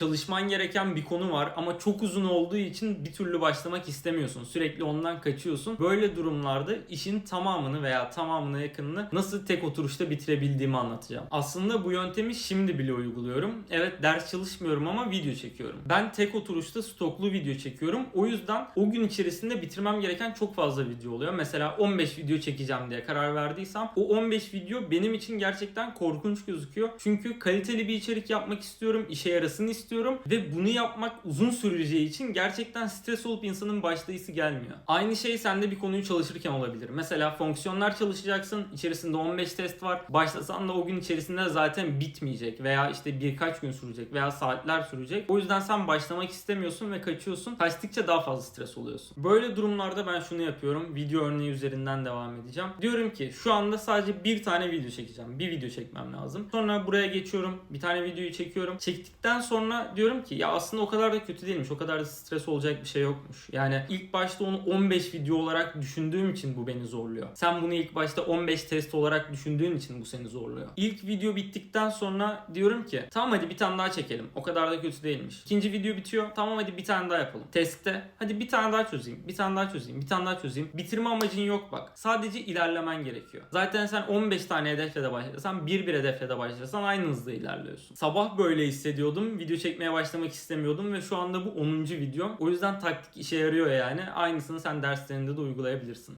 Çalışman gereken bir konu var ama çok uzun olduğu için bir türlü başlamak istemiyorsun. Sürekli ondan kaçıyorsun. Böyle durumlarda işin tamamını veya tamamına yakınını nasıl tek oturuşta bitirebildiğimi anlatacağım. Aslında bu yöntemi şimdi bile uyguluyorum. Evet ders çalışmıyorum ama video çekiyorum. Ben tek oturuşta stoklu video çekiyorum. O yüzden o gün içerisinde bitirmem gereken çok fazla video oluyor. Mesela 15 video çekeceğim diye karar verdiysem o 15 video benim için gerçekten korkunç gözüküyor. Çünkü kaliteli bir içerik yapmak istiyorum, işe yarasın istiyorum ve bunu yapmak uzun süreceği için gerçekten stres olup insanın başlayısı gelmiyor. Aynı şey sende bir konuyu çalışırken olabilir. Mesela fonksiyonlar çalışacaksın, içerisinde 15 test var. Başlasan da o gün içerisinde zaten bitmeyecek veya işte birkaç gün sürecek veya saatler sürecek. O yüzden sen başlamak istemiyorsun ve kaçıyorsun. Kaçtıkça daha fazla stres oluyorsun. Böyle durumlarda ben şunu yapıyorum. Video örneği üzerinden devam edeceğim. Diyorum ki şu anda sadece bir tane video çekeceğim. Bir video çekmem lazım. Sonra buraya geçiyorum. Bir tane videoyu çekiyorum. Çektikten sonra diyorum ki ya aslında o kadar da kötü değilmiş. O kadar da stres olacak bir şey yokmuş. Yani ilk başta onu 15 video olarak düşündüğüm için bu beni zorluyor. Sen bunu ilk başta 15 test olarak düşündüğün için bu seni zorluyor. İlk video bittikten sonra diyorum ki tamam hadi bir tane daha çekelim. O kadar da kötü değilmiş. İkinci video bitiyor. Tamam hadi bir tane daha yapalım. Testte hadi bir tane daha çözeyim. Bir tane daha çözeyim. Bir tane daha çözeyim. Bitirme amacın yok bak. Sadece ilerlemen gerekiyor. Zaten sen 15 tane hedefle de başlasan bir bir hedefle de başlasan aynı hızda ilerliyorsun. Sabah böyle hissediyordum. Video çekmeye başlamak istemiyordum ve şu anda bu 10. videom. O yüzden taktik işe yarıyor yani. Aynısını sen derslerinde de uygulayabilirsin.